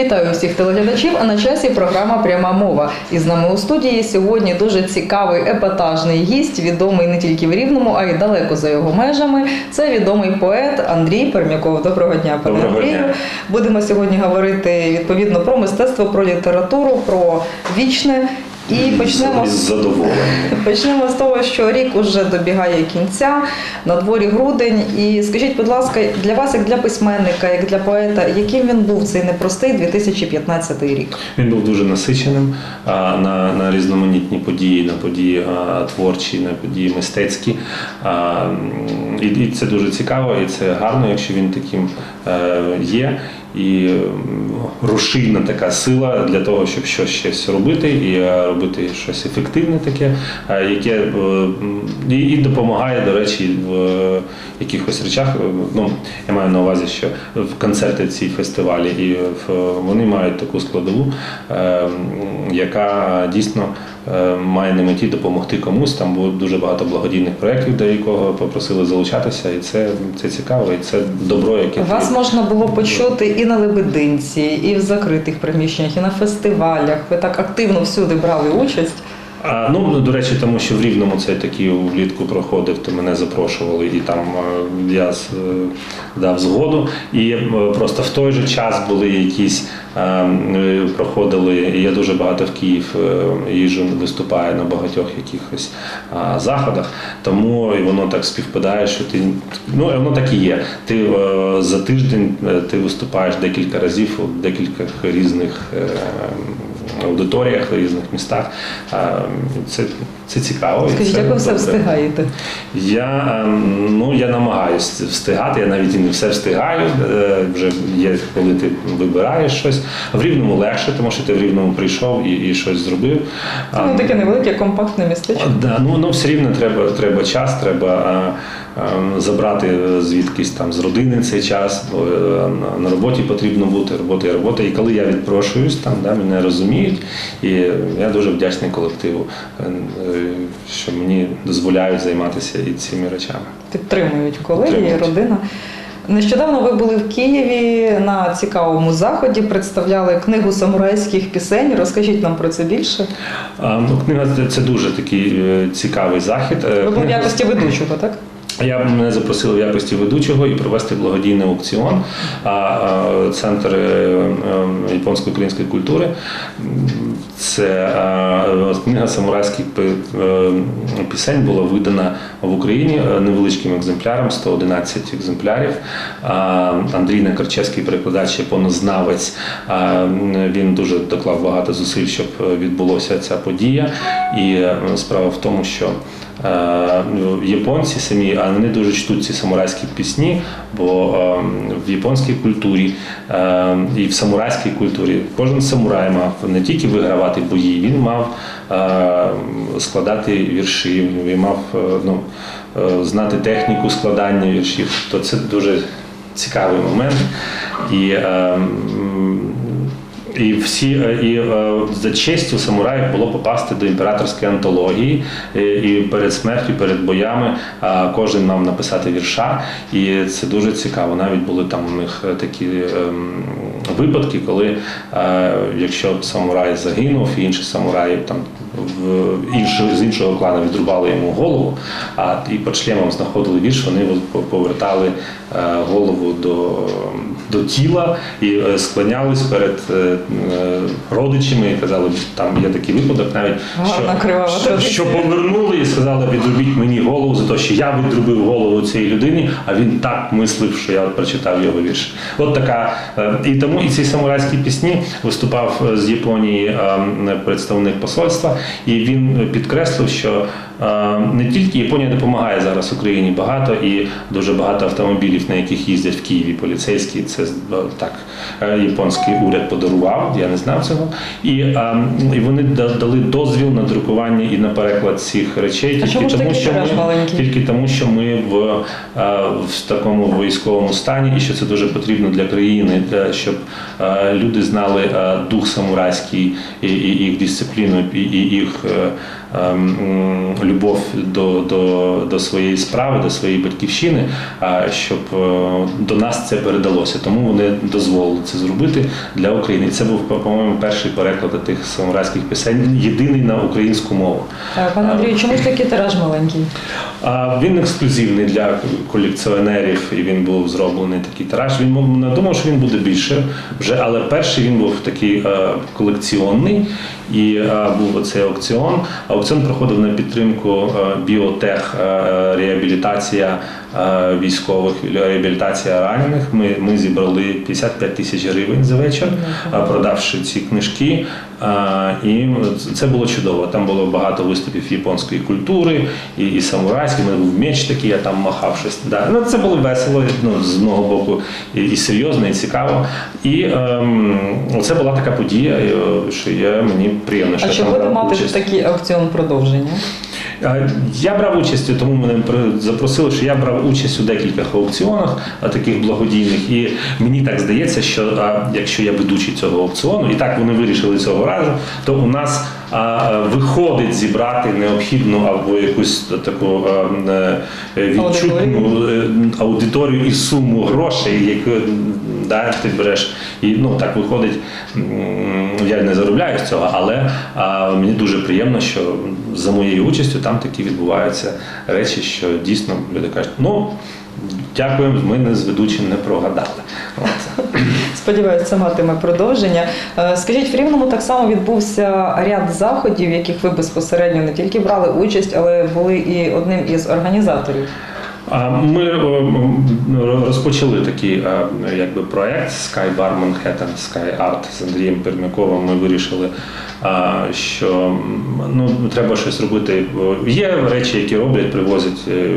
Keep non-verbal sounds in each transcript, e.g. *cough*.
Вітаю всіх телеглядачів. А на часі програма Пряма мова. І з нами у студії сьогодні дуже цікавий епатажний гість, відомий не тільки в Рівному, а й далеко за його межами. Це відомий поет Андрій Пермяков. Доброго дня, пане Доброго Андрію. дня. Будемо сьогодні говорити відповідно про мистецтво, про літературу, про вічне. І почнемо з. *laughs* Почнемо з того, що рік уже добігає кінця, на дворі грудень. І скажіть, будь ласка, для вас, як для письменника, як для поета, яким він був цей непростий 2015 рік? Він був дуже насиченим а, на, на різноманітні події, на події а, творчі, на події мистецькі. А, І, і це дуже цікаво, і це гарно, якщо він таким е, є. І м, рушійна така сила для того, щоб щось щось робити і е, робити щось ефективне таке, е, яке е, і, допомагає, до речі, в якихось речах. Ну, я маю на увазі, що в концерти ці фестивалі, і в, вони мають таку складову, е, яка дійсно має на меті допомогти комусь. Там було дуже багато благодійних проєктів, до якого попросили залучатися, і це, це цікаво, і це добро, яке Вас ти- можна було почути і на Лебединці, і в закритих приміщеннях, і на фестивалях. Ви так активно всюди брали участь. А, ну, до речі, тому що в Рівному це такі влітку проходив, то мене запрошували, і там е, я е, дав згоду. І е, просто в той же час були якісь проходили, я дуже багато в Київ їжджу, виступаю на багатьох якихось заходах. Тому і воно так співпадає, що ти ну воно так і є. Ти за тиждень ти виступаєш декілька разів у декількох різних. Е, аудиторіях в різних містах. Це, це цікаво. Скажіть, це як ви все добре. встигаєте? Я ем, ну я намагаюся встигати. Я навіть і не все встигаю. Е, Вже є, коли ти вибираєш щось. В рівному легше, тому що ти в рівному прийшов і, і щось зробив. Це ну, таке невелике, компактне містечко. Да, ну, ну все рівно треба, треба час, треба а, а, забрати звідкись там з родини цей час, бо е, на, на роботі потрібно бути, робота і робота. І коли я відпрошуюсь, там да, мене розуміють, і я дуже вдячний колективу, е, що мені дозволяють займатися і цими речами. Підтримують колеги, Підтримують. родина. Нещодавно ви були в Києві на цікавому заході, представляли книгу самурайських пісень. Розкажіть нам про це більше. А, ну, книга це- це дуже такий е, цікавий захід. Е, Ви були в якості ведучого, так? Я мене запросили в якості ведучого і провести благодійний аукціон. Центр е, е, японсько-української культури. Це книга самурайських е, пісень була видана в Україні невеличким екземпляром, 111 екземплярів. Андрій Некарчевський перекладач, японознавець. Він дуже доклав багато зусиль, щоб відбулося ця подія. І справа в тому, що Японці самі, а вони дуже чтуть ці самурайські пісні, бо е, в японській культурі е, і в самурайській культурі кожен самурай мав не тільки вигравати бої, він мав е, складати вірші, він мав е, ну, е, знати техніку складання віршів. То це дуже цікавий момент. І е, і всі е, і е, за честю самураїв було попасти до імператорської антології, е, і перед смертю, перед боями кожен мав написати вірша, і це дуже цікаво. Навіть були там у них такі ем, випадки, коли якщо самурай загинув, і інші самураї там іншого з іншого клану відрубали йому голову, а і під шлемом знаходили вірш, вони повертали е, голову до, до тіла і е, склонялись перед е, родичами і казали, там є такий випадок, навіть кривава що, що повернули і сказали, відробіть мені голову за те, що я відробив голову цієї людині, а він так мислив, що я прочитав його вірш. От така і тому і ці самурайські пісні виступав з Японії е, представник посольства, і він підкреслив, що не тільки Японія допомагає зараз Україні багато і дуже багато автомобілів, на яких їздять в Києві поліцейські. Це е, так е, японський уряд подарував, я не знав цього. І, е, і вони дали дозвіл на друкування і на переклад цих речей, ж такий тираж ми тільки тому, що ми в, е, в такому військовому стані, і що це дуже потрібно для країни, для щоб е, люди знали е, дух самурайський і, і їх дисципліну, і, і їх е, любов до, до, до своєї справи, до своєї батьківщини, щоб е, до нас це передалося. Тому вони дозволили це зробити для України. Це був, по-моєму, перший переклад тих самурайських пісень, єдиний на українську мову. Пане Андрію, чому ж такий тираж маленький? А він ексклюзивний для колекціонерів, і він був зроблений такий тираж. Він мов- не думав, що він буде більше вже, але перший він був такий е, колекціонний, і був оцей аукціон. Аукціон проходив на підтримку е, біотех, е, реабілітація е, військових, реабілітація ранених. Ми, ми зібрали 55 тисяч гривень за вечір, продавши ці книжки. І це було чудово. Там було багато виступів японської культури і, і самурайської. У мене був меч такий, я там махав щось. Да. Ну, це було весело, ну, з одного боку, і, і серйозно, і цікаво. І ем, це була така подія, е, що я, мені приємно, що А чого ти буде мати участь. такий аукціон продовження? Е, Я брав участь, тому мене запросили, що я брав участь у декількох аукціонах таких благодійних. І мені так здається, що якщо я ведучий цього аукціону, і так вони вирішили цього разу, то у нас а, виходить зібрати необхідну або якусь таку е, відчутну е, аудиторію і суму грошей, яку да, ти береш. І ну так виходить, я не заробляю з цього, але а, мені дуже приємно, що за моєю участю там такі відбуваються речі, що дійсно люди кажуть, ну дякуємо, ми не з ведучим не прогадали. Сподіваюсь, це матиме продовження. Е, Скажіть, в Рівному так само відбувся ряд заходів, яких ви безпосередньо не тільки брали участь, але були і одним із організаторів. Ми е, розпочали такий е, якби проект Sky Bar Manhattan, Sky Art з Андрієм Пермяковим. Ми вирішили, що ну, треба щось робити. Є речі, які роблять, привозять е,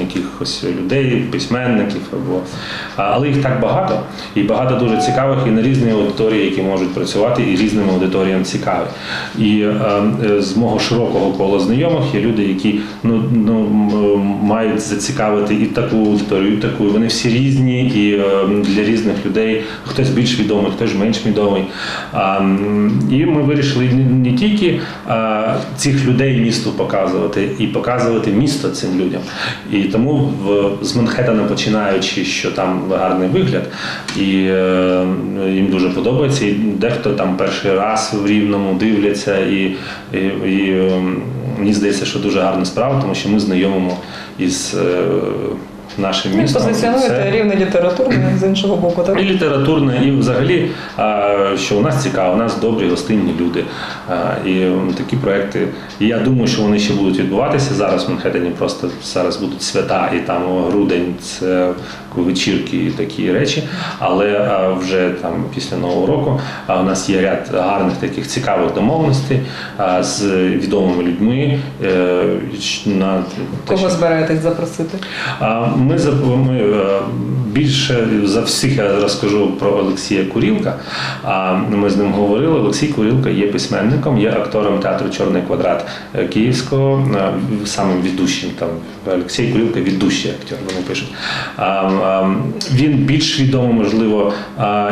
якихось людей, письменників, або, але їх так багато, і багато дуже цікавих, і на різні аудиторії, які можуть працювати, і різним аудиторіям цікаві. І е, е, з мого широкого кола знайомих є люди, які ну, ну, мають зацікавити і таку аудиторію, і таку. Вони всі різні, і е, для різних людей хтось більш відомий, хтось менш відомий. І ми вирішили не, тільки цих людей місту показувати, і показувати місто цим людям. І тому з Манхеттена починаючи, що там гарний вигляд, і е, їм дуже подобається. І дехто там перший раз в рівному дивляться, і, і, і е, мені здається, що дуже гарна справа, тому що ми знайомимо із е, нашим Ви містом. позиціонуєте рівне літературне з іншого боку, так? і літературне, і взагалі, що у нас цікаво, у нас добрі гостинні люди. І такі проекти. І я думаю, що вони ще будуть відбуватися. Зараз в Манхеттені просто зараз будуть свята, і там грудень це вечірки і такі речі. Але вже там після нового року а, у нас є ряд гарних таких цікавих домовленостей з відомими людьми. е, на Кого збираєтесь запросити? Ми, ми е, більше за всіх я розкажу про Олексія Курілка. Ми з ним говорили. Олексій Курілка є письменником, є актором театру Чорний квадрат е, Київського, е, самим ведущим там Олексій Курілка ведущий актер, вони пишуть. А, Він більш відомий, можливо,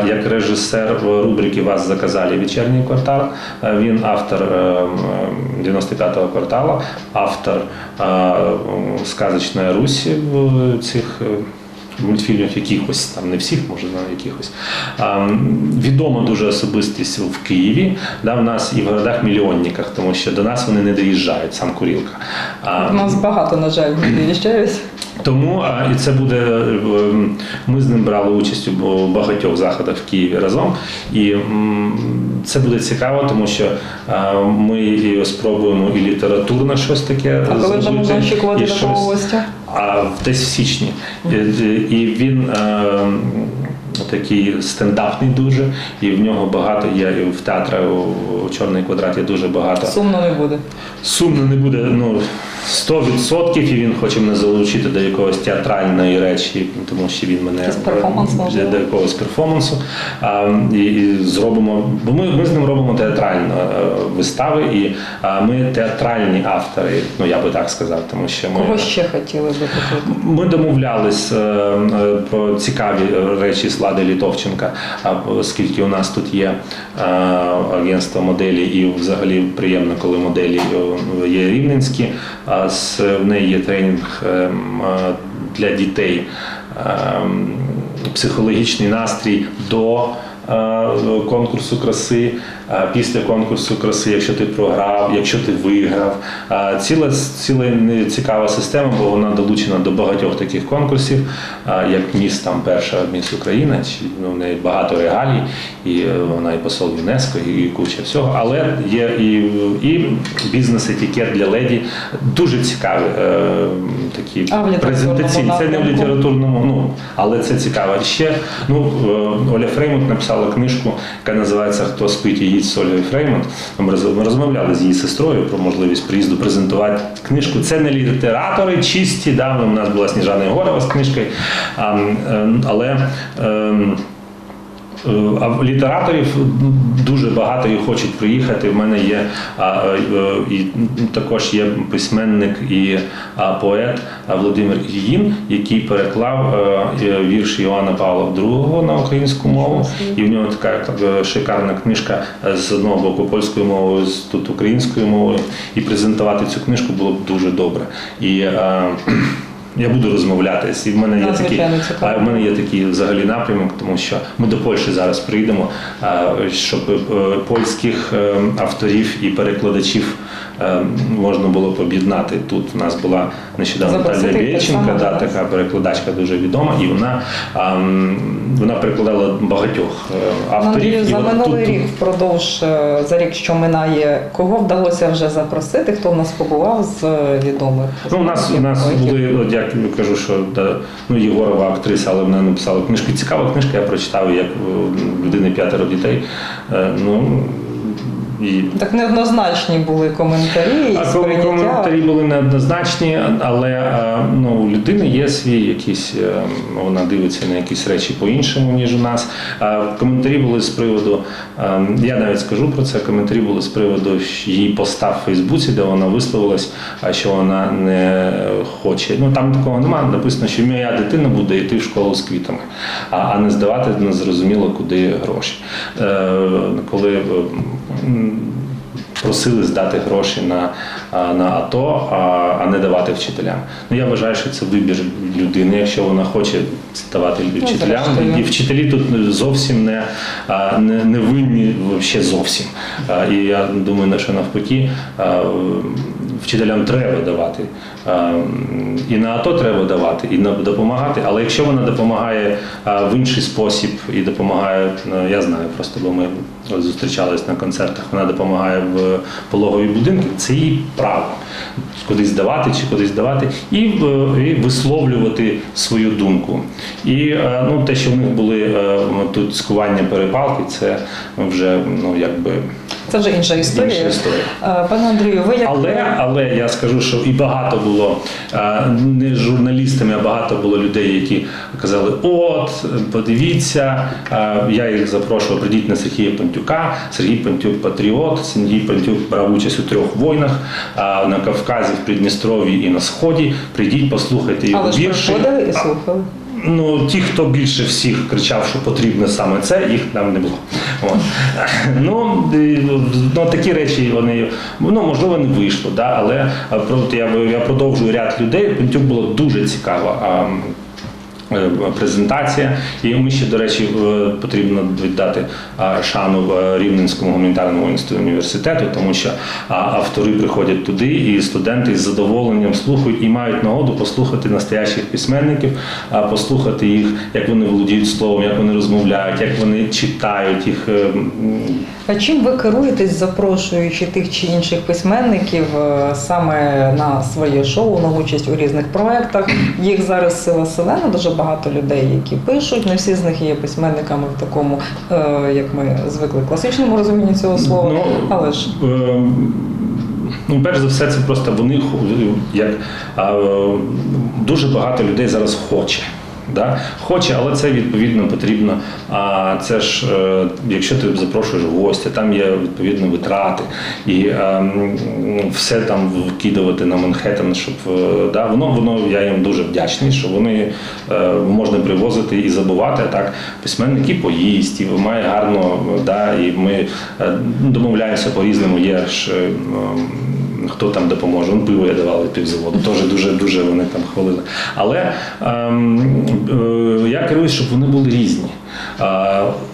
як режисер в рубрики Вас заказали вечірній квартал. Е, Він автор е, 95-го кварталу, автор е, сказочної Русі в цих. е, Мультфільмів якихось, там не всіх, може на якихось. А, відома дуже особистість в Києві, да, в нас і в городах-мільйонниках, тому що до нас вони не доїжджають, сам Курілка. У нас багато, на жаль, не віщають. Тому а, і це буде. е, Ми з ним брали участь у багатьох заходах в Києві разом. І це буде цікаво, тому що ми і спробуємо і літературне щось таке. А коли вже зробити, очікувати такого гостя? а десь в січні. І, і він е, такий стендапний дуже, і в нього багато є і в театрі у, Чорний квадрат є дуже багато. Сумно не буде. Сумно не буде, ну 100% і він хоче мене залучити до якогось театральної речі, тому що він мене е, можливо? до якогось перформансу. А, і, і зробимо, бо ми, ми з ним робимо театральні е, вистави, і а, ми театральні автори. Ну я би так сказав, тому що ми Кого ще хотіли би покликати? ми домовлялись е, е, про цікаві речі з Лади Літовченка, а оскільки у нас тут є е, агентство моделі, і взагалі приємно, коли моделі е, є рівненські. А в неї є тренінг е, для дітей, психологічний настрій до. Е, Конкурсу краси, е, після конкурсу краси, якщо ти програв, якщо ти виграв. Е, Ціла, ціла цікава система, бо вона долучена до багатьох таких конкурсів, як міс там перша міс Україна, чи ну, в неї багато регалій, і вона і посол ЮНЕСКО, і куча всього. Але є і, і бізнес-етикет для леді. Дуже цікаві такі презентаційні. Це не в літературному, ну але це цікаво. Ще ну Оля Фреймут написала книжку, яка називається Хто спить і їсть з Олею Фреймут. Ми розмовляли з її сестрою про можливість приїзду презентувати книжку. Це не літератори чисті. Да, у нас була Сніжана Єгорова з книжкою, а, е, але. Е, А літераторів дуже багато і хочуть приїхати. В мене є а, е, і також є письменник і а, поет Володимир Ільїн, який переклав е, вірш Іоанна Павла II на українську мову. І в нього така шикарна книжка з одного боку польською мовою, з тут українською мовою. І презентувати цю книжку було б дуже добре. І я буду розмовляти. І в мене є такі, а в мене є такий взагалі напрямок, тому що ми до Польщі зараз прийдемо, щоб е, польських е, авторів і перекладачів можна було б об'єднати. Тут у нас була нещодавно Бєльченка, само, да, така перекладачка дуже відома, і вона, а, вона перекладала багатьох е, авторів. Андрію, І за от минулий тут- рік впродовж е, за рік, що минає, кого вдалося вже запросити? Хто в нас побував з е, відомих? Ну, у нас, у нас були, от як я кажу, що да, ну, Єгорова актриса, але вона написала книжку. Цікава книжка, я прочитав як людини п'ятеро дітей. Ну, і Так неоднозначні були коментарі а сприйняття. коментарі були неоднозначні, але е, ну, у людини є свій якийсь, е, вона дивиться на якісь речі по-іншому, ніж у нас. Коментарі були з приводу, е, я навіть скажу про це, коментарі були з приводу її поста в Фейсбуці, де вона висловилась, що вона не хоче. Ну там такого немає. Написано, що моя дитина буде йти в школу з квітами, а, не здавати незрозуміло куди гроші. Коли просили здати гроші на, на АТО, а, а не давати вчителям. Ну я вважаю, що це вибір людини, якщо вона хоче давати вчителям. зрештою. І вчителі тут зовсім не, не, не винні ще зовсім. І я думаю, що навпаки. Вчителям треба давати. І на АТО треба давати, і на- допомагати. Але якщо вона допомагає в інший спосіб і допомагає, ну, я знаю просто, бо ми зустрічались на концертах, вона допомагає в пологові будинки, це її право кудись давати чи кудись давати, і, і висловлювати свою думку. І ну, те, що в них були тут скування перепалки, це вже ну, якби Це вже інша історія. інша історія. Е, Пане Андрію, ви як Але, але я скажу, що і багато було е, не журналістами, а багато було людей, які казали: от, подивіться, е, я їх запрошував, прийдіть на Сергія Пантюка. Сергій Пантюк патріот, Сергій Пантюк брав участь у трьох війнах на Кавказі, в Придністров'ї і на Сході. Прийдіть, послухайте його але ж приходили і слухали. Ну, ті, хто більше всіх кричав, що потрібно саме це, їх там не було. Ну, ну, такі речі вони, ну, можливо, не вийшло, да, але а, про- я, я продовжую ряд людей. Пентюк було дуже цікаво. Е, Презентація, і ми ще, до речі, е, потрібно віддати шану е, Рівненському гуманітарному університету, тому що автори приходять туди, і студенти з задоволенням слухають і мають нагоду послухати настоящих письменників, послухати їх, як вони володіють словом, як вони розмовляють, як вони читають їх. А чим ви керуєтесь, запрошуючи тих чи інших письменників саме на своє шоу, на участь у різних проєктах? Їх зараз сила селена, дуже багато людей, які пишуть. Не всі з них є письменниками в такому, е, як ми звикли, класичному розумінні цього слова. Ну, Але ж Ем, ну, перш за все, це просто вони як е, дуже багато людей зараз хоче. Да? Хоче, але це відповідно потрібно. А це ж, е, якщо ти запрошуєш гостя, там є відповідно витрати, і е, м, все там вкидувати на Манхеттен, щоб е, да, воно воно я їм дуже вдячний, що вони е, можна привозити і забувати. А так письменник і поїсть, і має гарно, да, і ми домовляємося по різному. Є ж. Хто там допоможе. Ну, пиво я давав від півзаводу. Теж дуже дуже вони там хвалили. Але ем, е, я керуюсь, щоб вони були різні.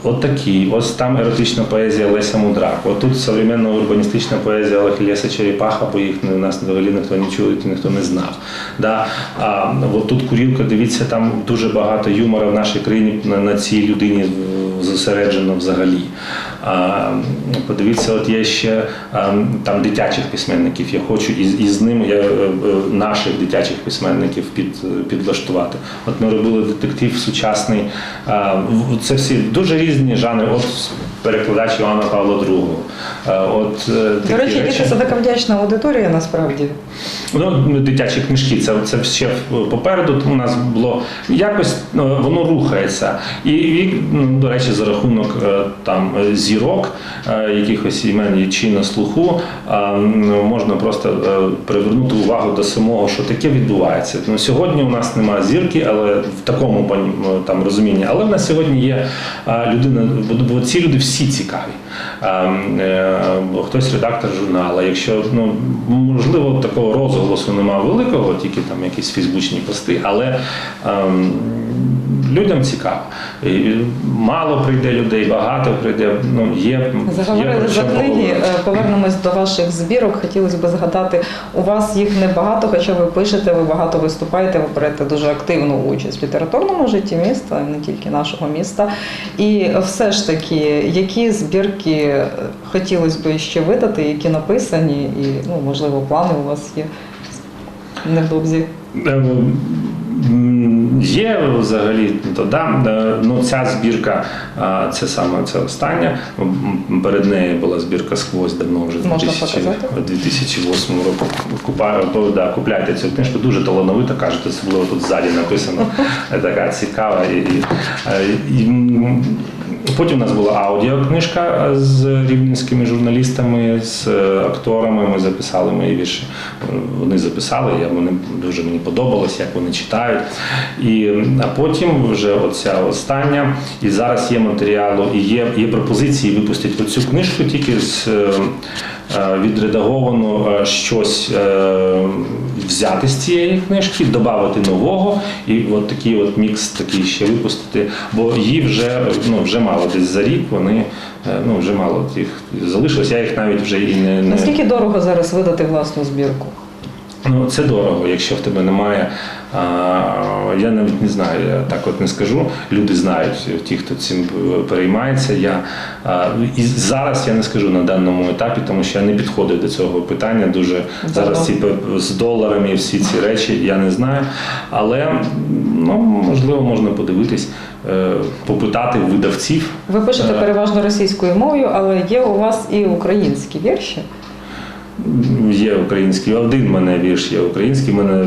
От такі, ось там еротична поезія Леся Мудрак, от тут современна урбаністична поезія Леся Черепаха, бо їх у нас взагалі ніхто не чує, і ніхто не знав. Да? А от тут курілка, дивіться, там дуже багато юмора в нашій країні на цій людині зосереджено взагалі. А, подивіться, от є ще там дитячих письменників. Я хочу із, із ними я, е, е, наших дитячих письменників під, підлаштувати. От ми робили детектив сучасний. Це всі дуже різні жанри. От перекладач Івана Павла II. От, е, До речі, речі. це така вдячна аудиторія насправді. Ну, дитячі книжки, це, це ще попереду. У нас було якось ну, воно рухається. І, і ну, до речі, за рахунок е, там е, зірок, е, якихось імен чи на слуху, е, ну, можна просто е, привернути увагу до самого, що таке відбувається. Ну, сьогодні у нас немає зірки, але в такому там розумінні. Але в нас сьогодні є е, людина, бо ці люди всі цікаві. Е, е, Хтось редактор журналу. Якщо ну можливо такого розголосу немає великого, тільки там якісь фейсбучні пости, але ем, людям цікаво. І мало прийде людей, багато прийде. Ну є є Заговорили про за книги. Е, Повернемось до ваших збірок. Хотілося б згадати, у вас їх небагато, хоча ви пишете, ви багато виступаєте, ви берете дуже активну участь в літературному житті міста, не тільки нашого міста. І все ж таки, які збірки е, хотілося б ще видати, які написані, і ну можливо плани у вас є невдовзі. Є взагалі то да, ну ця збірка, це саме це остання. Перед нею була збірка сквозь давно вже Можна 2000, показати? 2008 року. Купа, да, купляйте цю книжку, дуже талановита, кажуть, особливо тут ззаді написано. *laughs* Така цікава. І, і, і, Потім у нас була аудіокнижка з рівненськими журналістами, з е, акторами. Ми записали мої вірші. Вони записали, я вони дуже мені подобалось, як вони читають. І, а потім вже оця остання, і зараз є матеріалу, і є, є пропозиції випустити оцю книжку тільки з. Е, Відредаговано е, щось е, взяти з цієї книжки, додати нового, і от такий от мікс такий ще випустити, бо її вже ну вже мало десь за рік. Вони ну вже мало їх залишилось. Я їх навіть вже і не Наскільки дорого зараз видати власну збірку? Ну, це дорого, якщо в тебе немає. А, я навіть не знаю, я так от не скажу. Люди знають, ті, хто цим переймається. Я, а, і зараз я не скажу на даному етапі, тому що я не підходив до цього питання. Дуже зараз ці з доларами і всі ці речі я не знаю. Але ну, можливо можна подивитись, е, попитати видавців. Ви пишете Е. переважно російською мовою, але є у вас і українські вірші. Є український, один в мене вірш є український, в мене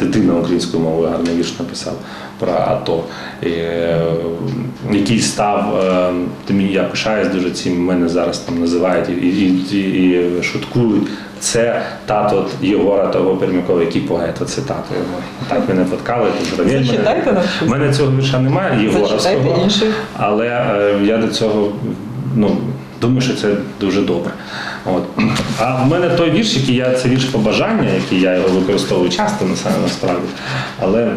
дитина українською мовою гарний вірш написав про АТО, е, який став, е, я пишаюсь дуже цим, мене зараз там називають і, і, і, і шуткують. Це тато Єгора того Пермякова, який поет, оце тато його. Так мене поткали, то мене. У мене цього вірша немає, Єгоровського, але е, я до цього ну, думаю, що це дуже добре. От. А в мене той вірш, який я це вірш побажання, який я його використовую часто на саме насправді. Але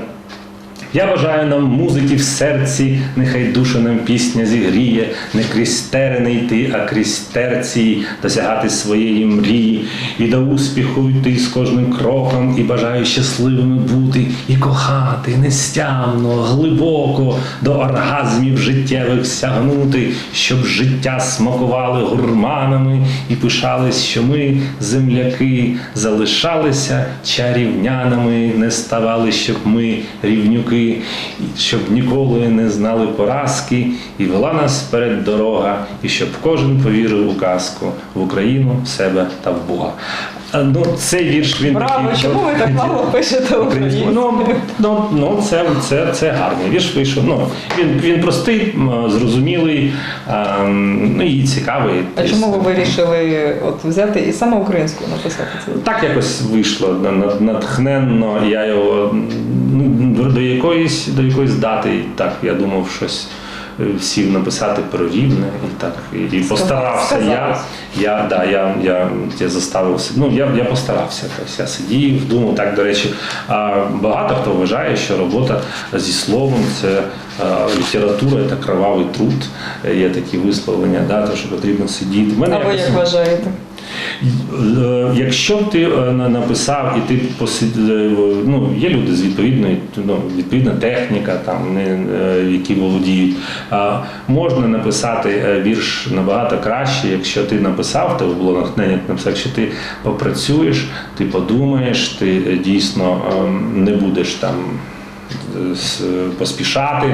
я бажаю нам музики в серці, нехай душа нам пісня зігріє, не крізь терени йти, а крізь терції досягати своєї мрії, і до успіху йти з кожним кроком, і бажаю щасливими бути, і кохати нестямно, глибоко до оргазмів життєвих сягнути, щоб життя смакували гурманами і пишались, що ми, земляки, залишалися чарівнянами, не ставали, щоб ми рівнюки, і щоб ніколи не знали поразки, і вела нас перед дорога, і щоб кожен повірив у казку в Україну, в себе та в Бога. А, Ну, цей вірш він Браво, такий- чому ви так мало пишете Українською. Ну, ну, ну це, це, це гарний вірш вийшов. Ну, він, він простий, зрозумілий ем, ну, і цікавий. А чому ви вирішили от взяти і саме українською написати це? Так якось вийшло на- на- натхненно. Я його ну, до якоїсь до якоїсь дати, так я думав, щось сів написати про рівне і так і, і постарався. Я, я, да, я, я, я заставив себе. Ну я, я постарався. Тобто я сидів, думав. Так до речі, а багато хто вважає, що робота зі словом це а, література, це кровавий труд. Є такі висловлення, да, то, що потрібно сидіти. Мене А ви як вважаєте? Е, Якщо ти е, написав і ти е, ну, є люди з відповідної, ну, відповідна техніка, там, не, які володіють, можна написати вірш набагато краще, якщо ти написав, то було натхнення якщо ти попрацюєш, ти подумаєш, ти дійсно ем, не будеш там поспішати,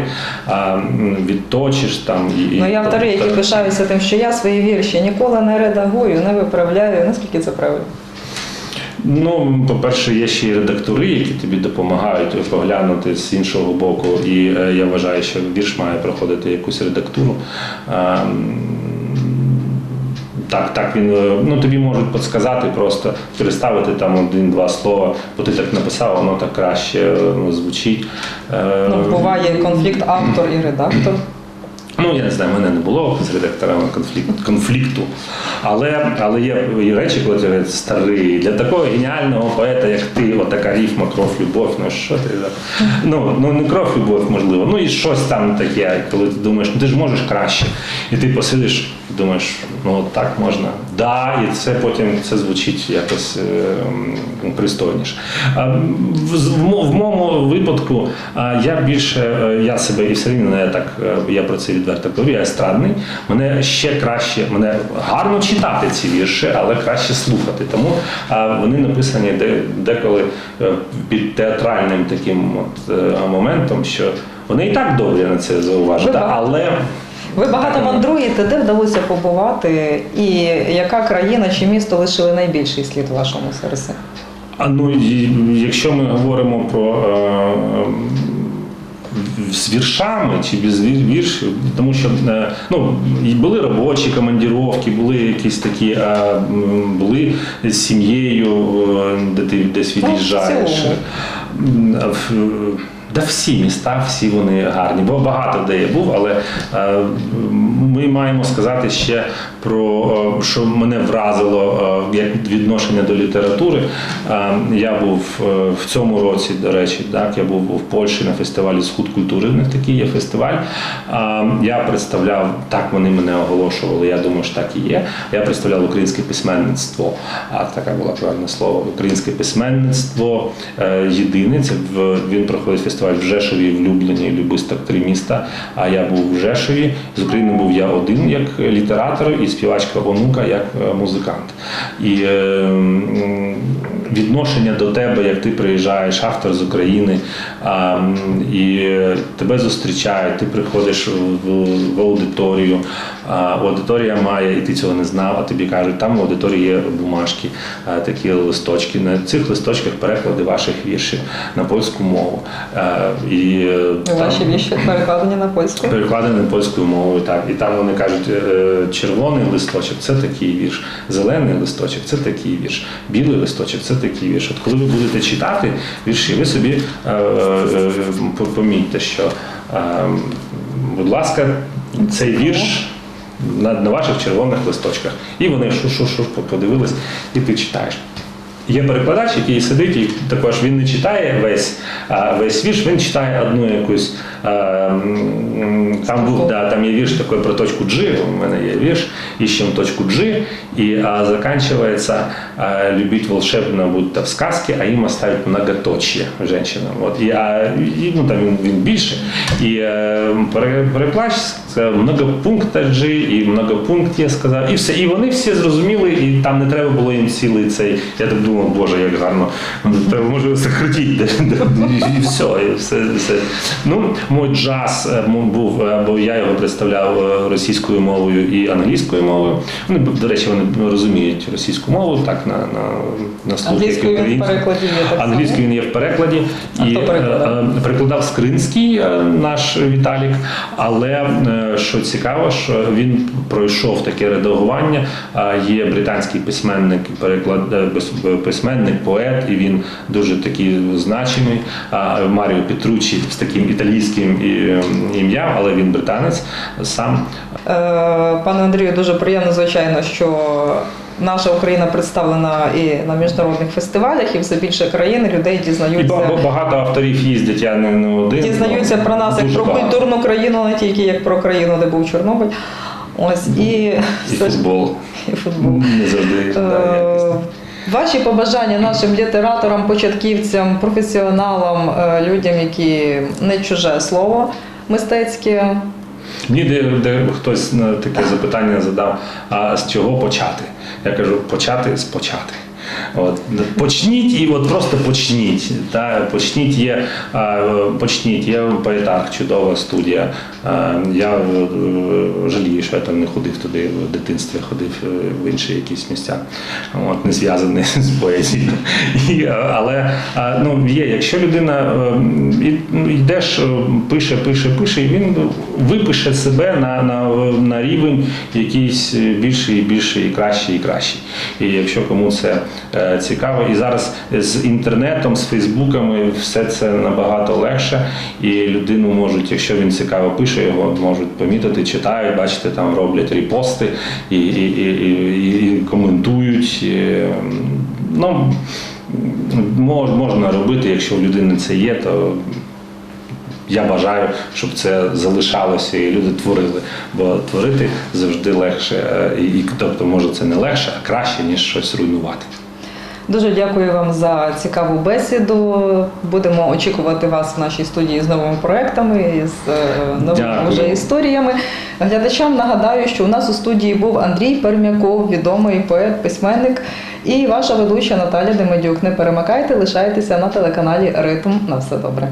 відточиш там і Ну, я автори, які пишаються тим, що я свої вірші ніколи не редагую, не виправляю. Наскільки це правильно? Ну, по-перше, є ще й редактори, які тобі допомагають поглянути з іншого боку. І е, я вважаю, що вірш має проходити якусь редактуру. Так, так він е, ну тобі можуть підсказати, просто переставити там один-два слова, бо ти так написав, воно так краще ну, звучить. Е, Ну, буває конфлікт автор і редактор. Ну, я не знаю, в мене не було з редакторами конфлікт, конфлікту. Але, але є і речі, коли ти говорять, старий, для такого геніального поета, як ти, отака ріфма, кров, любов, ну що ти за. Ну, ну не кров, любов, можливо. Ну і щось там таке, коли ти думаєш, ну ти ж можеш краще. І ти посидиш думаєш, ну от так можна. Да, і це потім це звучить якось е, пристойніше. В, в, в моєму випадку я більше, е, я себе і все рівно я так, е, я про це відверто кажу, я естрадний. Мене ще краще, мене гарно читати ці вірші, але краще слухати. Тому вони написані де, деколи е, під театральним таким от, е, моментом, що вони і так добре на це багато- але. Ви багато мандруєте, де вдалося побувати, і яка країна чи місто лишили найбільший слід в вашому серці? А ну якщо ми говоримо про е, з віршами чи без віршів, тому що е, ну, були робочі командіровки, були якісь такі, е, м, були з сім'єю, е, де ти десь від'їжджаєш. Да всі міста, всі вони гарні, бо багато де я був, але е, ми маємо сказати ще про е, що мене вразило е, як відношення до літератури. Я був в цьому році, до речі, так я був в Польщі на фестивалі Схід культури. В них такий є фестиваль. Я представляв так, вони мене оголошували. Я думаю, що так і є. Я представляв українське письменництво. А таке було правильне слово. Українське письменництво єдине. Це він проходить фестиваль в Жешові, в Любліні, і Любисток, три міста. А я був в Жешові. З України був я один як літератор і співачка онука як е, музикант. І е, відношення до тебе, як ти приїжджаєш, автор з України, і е, тебе зустрічають, ти приходиш в, в аудиторію. Аудиторія має, і ти цього не знав, а тобі кажуть, там в аудиторії є бумажки, такі листочки. На цих листочках переклади ваших віршів на польську мову. І, е, там- Ваші вірші перекладені на польську? Перекладений польською мовою, так. І там вони кажуть, е, червоний листочок це такий вірш, зелений листочок це такий вірш, білий листочок це такий вірш. От коли ви будете читати вірші, ви собі е, е, по- помітьте, що, е, будь ласка, цей вірш. На, на ваших червоних листочках. І вони шу-шу-шу подивились, і ти читаєш. Є перекладач, який сидить і також він не читає весь, весь вірш, він читає одну якусь. Там був да, там є вірш такий про точку G, у мене є вірш, іщем точку G, і а, заканчивается а, любить волшебно будто в сказке, а їм оставить многоточие женщинам. От, і, а, і, ну, там він, він більше. І е, пере- переклач сказав многопункта G і многопункт я сказав, і все. І вони всі зрозуміли, і там не треба було їм цілий цей. Я так думав, думав, боже, як гарно. Ну, Треба може сократити і все, і все, все. Ну, мой джаз е, був, е, бо я його представляв е, російською мовою і англійською мовою. Вони, до речі, вони розуміють російську мову, так на, на, на слух, як перекладі є так? Англійською він є в перекладі. А і перекладав? перекладав Скринський наш Віталік. Але що цікаво, що він пройшов таке редагування. Є британський письменник, переклад письменник, поет, і він дуже такий значимий. А, Маріо Петручі з таким італійським ем, ім'ям, але він британець сам. Е, Пане Андрію, дуже приємно, звичайно, що наша Україна представлена і на міжнародних фестивалях, і все більше країн людей дізнаються. ба- багато авторів їздять, я не, не один. Дізнаються про нас як про багато. культурну країну, не тільки як про країну, де був Чорнобиль. Ось і, І футбол. *laughs* і футбол. Не завжди. Ваші побажання нашим літераторам, початківцям, професіоналам, е, людям, які не чуже слово мистецьке. Мені де, де хтось таке запитання задав, а з чого почати? Я кажу, почати спочати. От, почніть і от просто почніть. Та, почніть є, почніть, є поетах чудова студія. Я е, жалію, що я там не ходив туди в дитинстві, ходив е, в інші якісь місця, от, не зв'язані *laughs* з поезією. І, але а, ну, є, якщо людина е, ну, йдеш, е, пише, пише, пише, і він випише себе на, на, на рівень якийсь більший і більший, і кращий, і кращий. І якщо кому це е, цікаво, і зараз з інтернетом, з фейсбуками все це набагато легше, і людину можуть, якщо він цікаво пише, його можуть помітити, читають, бачите, там роблять репости і, і, і, і, коментують. І, ну, мож- можна робити, якщо в людини це є, то я бажаю, щоб це залишалося і люди творили. Бо творити завжди легше, е, і тобто, може, це не легше, а краще, ніж щось руйнувати. Дуже дякую вам за цікаву бесіду. Будемо очікувати вас в нашій студії з новими проектами, з е, новими Дякую. вже історіями. Глядачам нагадаю, що у нас у студії був Андрій Пермяков, відомий поет, письменник, і ваша ведуча Наталя Демедюк. Не перемикайте, лишайтеся на телеканалі Ритм. На все добре.